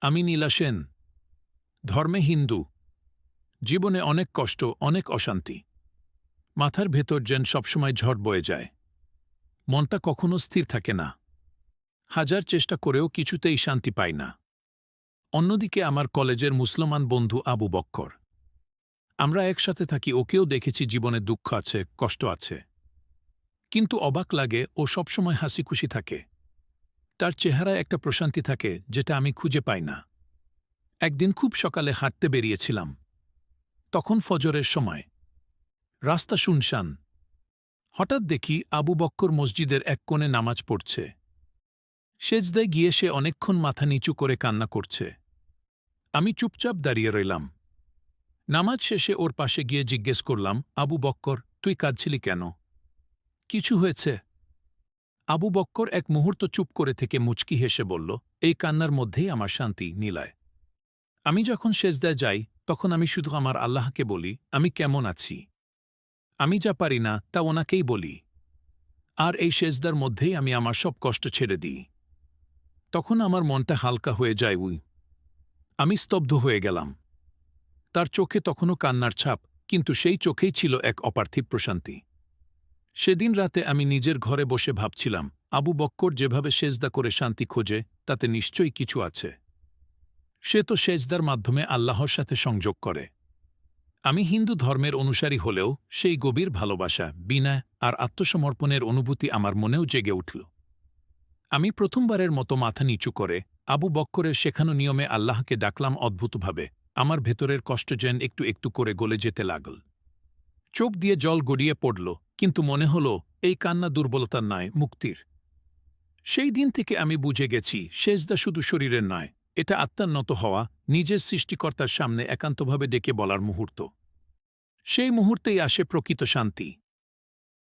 আমি নীলা সেন। ধর্মে হিন্দু। জীবনে অনেক কষ্ট, অনেক অশান্তি। মাথার ভেতর যেন সবসময় ঝড় বয়ে যায়। মনটা কখনো স্থির থাকে না। হাজার চেষ্টা করেও কিছুতেই শান্তি পাই না। অন্যদিকে আমার কলেজের মুসলমান বন্ধু আবু বক্কর। আমরা একসাথে থাকি, ওকেও দেখেছি, জীবনে দুঃখ আছে, কষ্ট আছে। কিন্তু অবাক লাগে, ও সবসময় হাসি খুশি থাকে। তার চেহারায় একটা প্রশান্তি থাকে, যেটা আমি খুঁজে পাই না। একদিন খুব সকালে হাঁটতে বেরিয়েছিলাম। তখন ফজরের সময়। রাস্তা শুনশান। হঠাৎ দেখি আবু বক্কর মসজিদের এক কোণে নামাজ পড়ছে। সেজদায় গিয়ে সে অনেকক্ষণ মাথা নিচু করে কান্না করছে। আমি চুপচাপ দাঁড়িয়ে রইলাম। নামাজ শেষে ওর পাশে গিয়ে জিজ্ঞেস করলাম, আবু বক্কর, তুই কাঁদছিলি কেন? কিছু হয়েছে? আবু বক্কর এক মুহূর্ত চুপ করে থেকে মুচকি হেসে বলল, এই কান্নার মধ্যেই আমার শান্তি নীলায়। আমি যখন সেজদায় যাই, তখন আমি শুধু আমার আল্লাহকে বলি, আমি কেমন আছি? আমি যা পারি না, তা ওনাকেই বলি। আর এই সেজদার মধ্যেই আমি আমার সব কষ্ট ছেড়ে দিই। তখন আমার মনটা হালকা হয়ে যায়, উই। আমি স্তব্ধ হয়ে গেলাম। তার চোখে তখনও কান্নার ছাপ, কিন্তু সেই চোখেই ছিল এক অপার্থিব প্রশান্তি। সেদিন রাতে আমি নিজের ঘরে বসে ভাবছিলাম, আবু বক্কর যেভাবে সেজদা করে শান্তি খোঁজে, তাতে নিশ্চয়ই কিছু আছে। সে তো সেজদার মাধ্যমে আল্লাহর সাথে সংযোগ করে। আমি হিন্দু ধর্মের অনুসারী হলেও সেই গভীর ভালোবাসা, বিনয় আর আত্মসমর্পণের অনুভূতি আমার মনেও জেগে উঠল। আমি প্রথমবারের মতো মাথা নিচু করে আবু বক্করের শেখানো নিয়মে আল্লাহকে ডাকলাম অদ্ভুতভাবে, আমার ভেতরের কষ্ট যেন একটু একটু করে গলে যেতে লাগল। চোখ দিয়ে জল গড়িয়ে পড়ল কিন্তু মনে হল, এই কান্না দুর্বলতার নয়, মুক্তির। সেই দিন থেকে আমি বুঝে গেছি শেষদা শুধু শরীরের নয়, এটা আত্মার নত হওয়া, নিজের সৃষ্টিকর্তার সামনে একান্তভাবে ডেকে বলার মুহূর্ত। সেই মুহূর্তেই আসে প্রকৃত শান্তি।